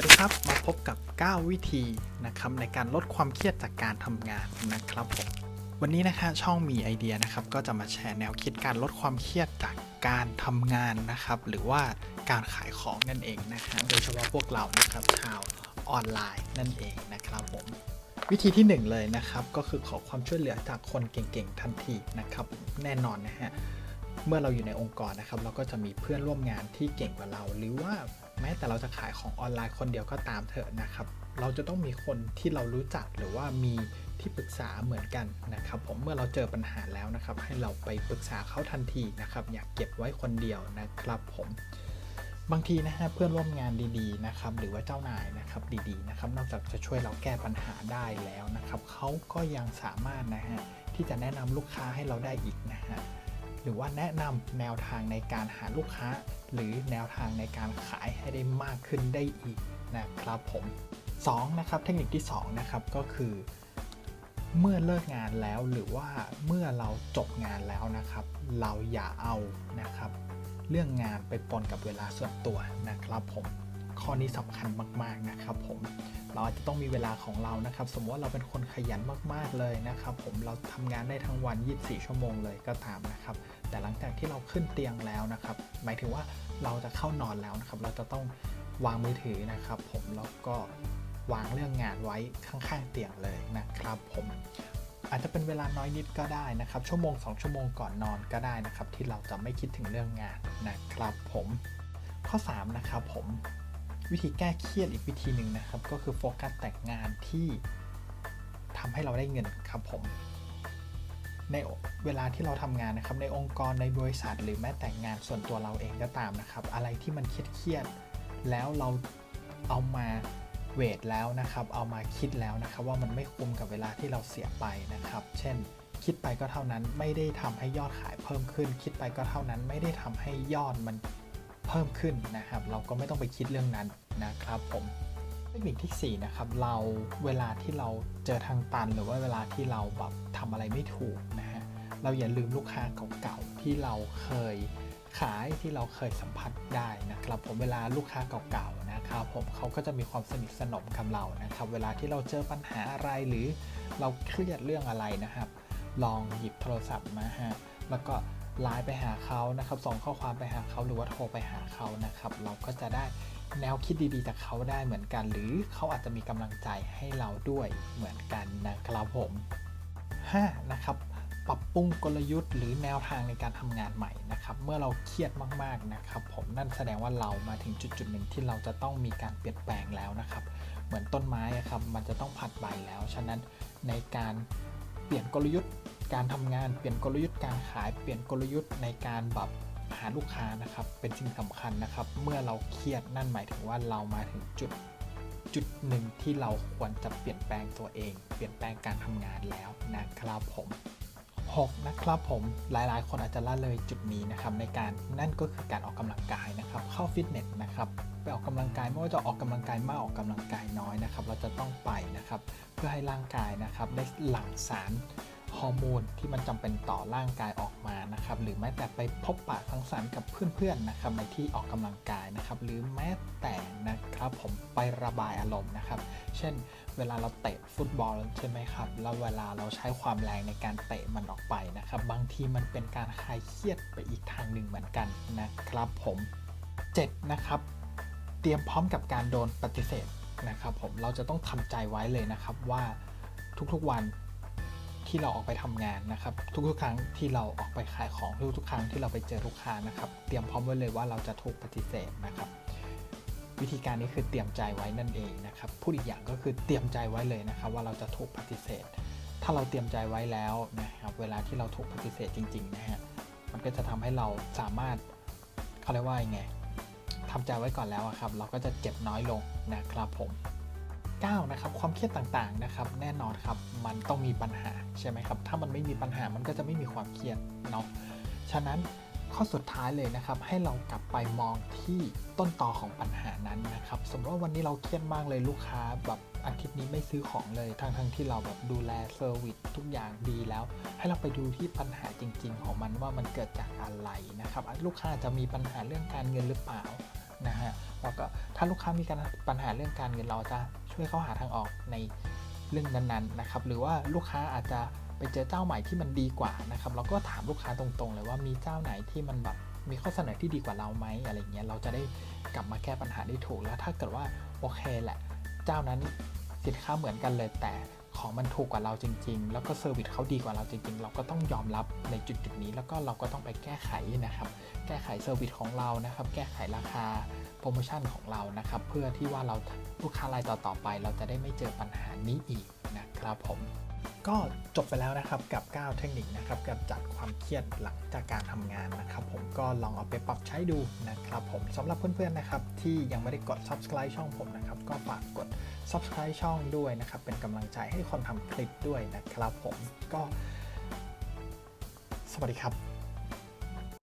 วัสดีครับ มาพบกับ 9 วิธีนะครับในการลดความเครียดจากการทำงานนะครับผมวันนี้นะคะช่องมีไอเดียนะครับก็จะมาแชร์แนวคิดการลดความเครียดจากการทำงานนะครับ หรือว่าการขายของนั่นเองนะฮะโดยเฉพาะพวกเรานะครับชาวออนไลน์นั่นเองนะครับผมวิธีที่หนึ่งเลยนะครับ ก็คือขอความช่วยเหลือจากคนเก่งๆทันทีนะครับ แน่นอนนะฮะ เมื่อเราอยู่ในองค์กรนะครับ เราก็จะมีเพื่อนร่วมงานที่เก่งกว่าเรา หรือว่าแม้แต่เราจะขายของออนไลน์คนเดียวก็ตามเถอะนะครับ เราจะต้องมีคนที่เรารู้จักหรือว่ามีที่ปรึกษาเหมือนกันนะครับผมเมื่อเราเจอปัญหาแล้วนะครับ ให้เราไปปรึกษาเขาทันทีนะครับ อย่าเก็บไว้คนเดียวนะครับผมบางทีนะฮะเพื่อนร่วมงานดีๆนะครับหรือว่าเจ้านายนะครับดีๆนะครับนอกจากจะช่วยเราแก้ปัญหาได้แล้วนะครับเขาก็ยังสามารถนะฮะที่จะแนะนำลูกค้าให้เราได้อีกนะฮะ หรือว่าแนะนำแนวทางในการหาลูกค้า หรือแนวทางในการขายให้ได้มากขึ้นได้อีกนะครับผม2นะครับเทคนิคที่2นะครับก็คือเมื่อเลิกงานแล้วหรือว่าเมื่อเราจบงานแล้วนะครับ เราอย่าเอานะครับ เรื่องงานไปปนกับเวลาส่วนตัวนะครับผม ข้อนี้สำคัญมาก ๆนะครับผมเราอาจจะต้องมีเวลาของเรานะครับ สมมติว่าเราเป็นคนขยันมากๆเลยนะครับ ผมเราทำงานได้ทั้งวัน 24 ชั่วโมงเลยก็ตามนะครับ แต่หลังจากที่เราขึ้นเตียงแล้วนะครับ หมายถึงว่าเราจะเข้านอนแล้วนะครับ เราจะต้องวางมือถือนะครับ ผมแล้วก็วางเรื่องงานไว้ข้างๆเตียงเลยนะครับ ผมอาจจะเป็นเวลาน้อยนิดก็ได้นะครับ ชั่วโมง 2 ชั่วโมงก่อนนอนก็ได้นะครับ ที่เราจะไม่คิดถึงเรื่องงานนะครับ ผมข้อ 3 นะครับผม วิธีแก้เครียดอีกวิธีหนึ่งนะครับ ก็คือโฟกัสแต่งานที่ทำให้เราได้เงินครับผม ในเวลาที่เราทำงานนะครับ ในองค์กรในบริษัท หรือแม้แต่งานส่วนตัวเราเองก็ตามนะครับ อะไรที่มันเครียดๆแล้วเราเอามาเวทแล้วนะครับ เอามาคิดแล้วนะครับ ว่ามันไม่คุ้มกับเวลาที่เราเสียไปนะครับ เช่น คิดไปก็เท่านั้นไม่ได้ทำให้ยอดขายเพิ่มขึ้น คิดไปก็เท่านั้นไม่ได้ทำให้ยอดมัน เพิ่มขึ้นนะครับ เราก็ไม่ต้องไปคิดเรื่องนั้นนะครับผมเทคนิคที่4นะครับเราเวลาที่เราเจอทางตัน หรือว่าเวลาที่เราแบบทำอะไรไม่ถูกนะฮะเราอย่าลืมลูกค้าเก่าๆที่เราเคยขายที่เราเคยสัมผัสได้นะครับผมเวลาลูกค้าเก่าๆนะครับผมเขาก็จะมีความสนิทสนมกับเรานะครับ เวลาที่เราเจอปัญหาอะไรหรือเราเครียดเรื่องอะไรนะครับ ลองหยิบโทรศัพท์มาฮะแล้วก็ ไลน์ไปหาเขานะครับส่งข้อความไปหาเขาหรือว่าโทรไปหาเขานะครับ เราก็จะได้แนวคิดดีๆจากเขาได้เหมือนกัน หรือเขาอาจจะมีกำลังใจให้เราด้วยเหมือนกันนะครับผม 5. นะครับปรับปรุงกลยุทธ์หรือแนวทางในการทำงานใหม่นะครับ เมื่อเราเครียดมากๆนะครับ ผมนั่นแสดงว่าเรามาถึงจุดจุดหนึ่งที่เราจะต้องมีการเปลี่ยนแปลงแล้วนะครับ เหมือนต้นไม้ครับมันจะต้องผัดใบแล้ว ฉะนั้นในการเปลี่ยนกลยุทธ์ การทำงานเปลี่ยนกลยุทธ์การขายเปลี่ยนกลยุทธ์ในการแบบหาลูกค้านะครับ เป็นสิ่งสำคัญนะครับ เมื่อเราเครียดนั่นหมายถึงว่าเรามาถึงจุดจุดหนึ่งที่เราควรจะเปลี่ยนแปลงตัวเอง เปลี่ยนแปลงการทำงานแล้วนะครับผม6นะครับผมหลายๆ คนอาจจะละเลยจุดนี้นะครับในการนั่นก็คือการออกกำลังกายนะครับ เข้าฟิตเนสนะครับไปออกกำลังกายไม่ว่าจะออกกำลังกายมากออกกำลังกายน้อยนะครับ เราจะต้องไปนะครับ เพื่อให้ร่างกายนะครับได้หลั่งสาร ฮอร์โมนที่มันจำเป็นต่อร่างกายออกมานะครับหรือแม้แต่ไปพบปะสังสรรค์กับเพื่อนๆนะครับในที่ออกกำลังกายนะครับหรือแม้แต่นะครับผมไประบายอารมณ์นะครับ เช่น เวลาเราเตะฟุตบอลใช่ไหมครับแล้วเวลาเราใช้ความแรงในการเตะมันออกไปนะครับ บางทีมันเป็นการคลายเครียดไปอีกทางหนึ่งเหมือนกันนะครับผม7นะครับเตรียมพร้อมกับการโดนปฏิเสธนะครับผมเราจะต้องทำใจไว้เลยนะครับว่าทุกๆวัน ที่เราออกไปทำงานนะครับ ทุกๆ ครั้งที่เราออกไปขายของทุกๆ ครั้งที่เราไปเจอลูกค้านะครับ เตรียมพร้อมไว้เลยว่าเราจะถูกปฏิเสธนะครับ วิธีการนี้คือเตรียมใจไว้นั่นเองนะครับพูดอีกอย่างก็คือเตรียมใจไว้เลยนะครับ ว่าเราจะถูกปฏิเสธ ถ้าเราเตรียมใจไว้แล้วนะครับ เวลาที่เราถูกปฏิเสธจริงๆนะฮะมันก็จะทำให้เราสามารถเขาเรียกว่ายังไงทำใจไว้ก่อนแล้วครับ เราก็จะเจ็บน้อยลงนะครับผม 9นะครับความเครียดต่างๆนะครับแน่นอนครับมันต้องมีปัญหาใช่ไหมครับถ้ามันไม่มีปัญหามันก็จะไม่มีความเครียดเนาะฉะนั้นข้อสุดท้ายเลยนะครับ ให้เรากลับไปมองที่ต้นตอของปัญหานั้นนะครับสมมติว่าวันนี้เราเครียดมากเลยลูกค้าแบบอาทิตย์นี้ไม่ซื้อของเลยทั้งทั้งที่เราแบบดูแลเซอร์วิสทุกอย่างดีแล้ว ให้เราไปดูที่ปัญหาจริง ๆ ของมันว่ามันเกิดจากอะไรนะครับลูกค้าจะมีปัญหาเรื่องการเงินหรือเปล่านะฮะแล้วก็ถ้าลูกค้ามีการปัญหาเรื่องการเงินเราจะื่อเขาหาทางออกในเรื่องนั้นๆนะครับหรือว่าลูกค้าอาจจะไปเจอเจ้าใหม่ที่มันดีกว่านะครับเราก็ถามลูกค้าตรงๆ เลยว่ามีเจ้าไหนที่มันแบบมีข้อเสนอที่ดีกว่าเราไหมอะไรเงี้ยเราจะได้กลับมาแก้ปัญหาได้ถูกแล้วถ้าเกิดว่าโอเคแหละ เจ้านั้นสินค้าเหมือนกันเลยแต่ ของมันถูกกว่าเราจริง ๆ แล้วก็เซอร์วิสเขาดีกว่าเราจริง ๆ เราก็ต้องยอมรับในจุดจุดๆนี้ แล้วก็เราก็ต้องไปแก้ไขนะครับ แก้ไขเซอร์วิสของเรานะครับ แก้ไขราคาโปรโมชั่นของเรานะครับ เพื่อที่ว่าเราลูกค้ารายต่อๆไป เราจะได้ไม่เจอปัญหานี้อีกนะครับผม ก็จบไปแล้วนะครับกับ 9 เทคนิคนะครับกับจัดความเครียดหลังจากการทำงานนะครับ ผมก็ลองเอาไปปรับใช้ดูนะครับ ผมสำหรับเพื่อนๆนะครับที่ยังไม่ได้กด subscribe ช่องผมนะครับก็ฝากกด subscribe ช่องด้วยนะครับเป็นกำลังใจให้คนทำคลิปด้วยนะครับ ผมก็ สวัสดีครับ